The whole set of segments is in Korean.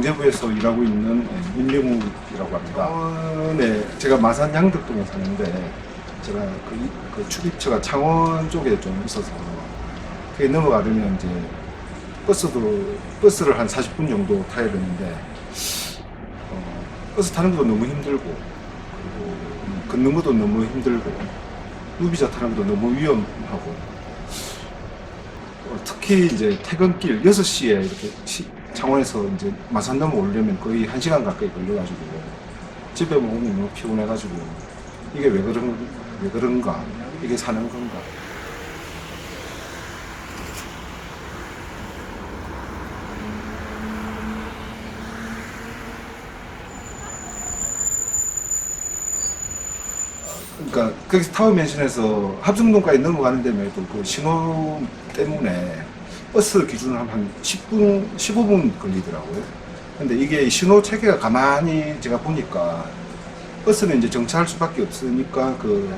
경제부에서 일하고 있는 민명욱이라고 합니다. 창원에 제가 마산 양덕동에 사는데 제가 그, 이- 그 출입처가 창원 쪽에 좀 있어서 그게 넘어가려면 이제 버스도 버스를 한 40분 정도 타야 되는데 어, 버스 타는 것도 너무 힘들고 그리고 음, 걷는 것도 너무 힘들고 무비자 타는 것도 너무 위험하고 어, 특히 이제 퇴근길 6시에 이렇게 시- 창원에서 이제 마산 넘어오려면 거의 1시간 가까이 걸려가지고 집에 오면 너무 피곤해가지고 이게 왜 그런 왜 그런가? 이게 사는 건가? 그러니까 거기서 타워 맨션에서 합성동까지 넘어가는 데에도 그 신호 때문에 버스 기준으로 하면 한 10분, 15분 걸리더라고요. 근데 이게 신호 체계가 가만히 제가 보니까 버스는 이제 정차할 수밖에 없으니까 그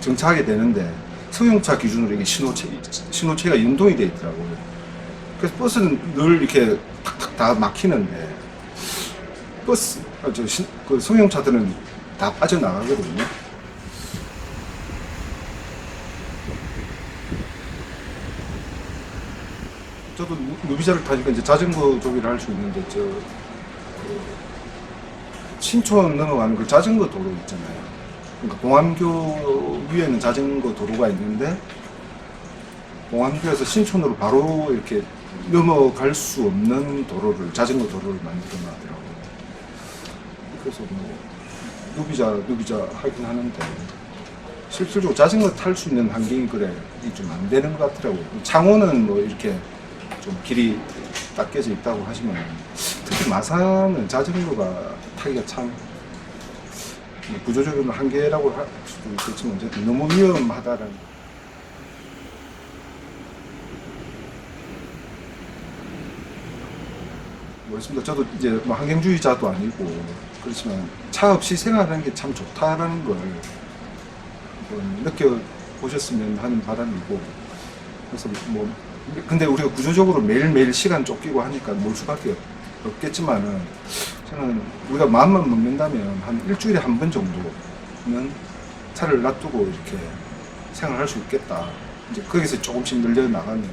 정차하게 되는데 승용차 기준으로 이게 신호체, 신호체가 연동이 돼 있더라고요. 그래서 버스는 늘 이렇게 탁탁 다 막히는데 버스, 아, 저 신, 그 승용차들은 다 빠져나가거든요. 저도 무- 무비자를 타니까 이제 자전거 조기를 할 수 있는데 저 그, 신촌 넘어가는 그 자전거 도로 있잖아요. 그러니까 공암교 위에는 자전거 도로가 있는데 공암교에서 신촌으로 바로 이렇게 넘어갈 수 없는 도로를 자전거 도로를 만들어 놨더라고요. 그래서 뭐 누비자 누비자 하긴 하는데 실질적으로 자전거 탈 수 있는 환경이 그래 좀 안 되는 것 같더라고요. 창원은 뭐 이렇게 좀 길이 닦여져 있다고 하지만 특히 마산은 자전거가 타기가 참뭐 구조적으로 한계라고 할 수도 있겠지만 어쨌든 너무 위험하다는 모르겠습니다. 저도 이제 뭐 환경주의자도 아니고 그렇지만 차 없이 생활하는 게 참 좋다라는 걸 느껴보셨으면 하는 바람이고 그래서 뭐 근데 우리가 구조적으로 매일매일 시간 쫓기고 하니까 몰 수밖에 없겠지만은 저는 우리가 마음만 먹는다면 한 일주일에 한 번 정도는 차를 놔두고 이렇게 생활할 수 있겠다. 이제 거기서 조금씩 늘려 나가면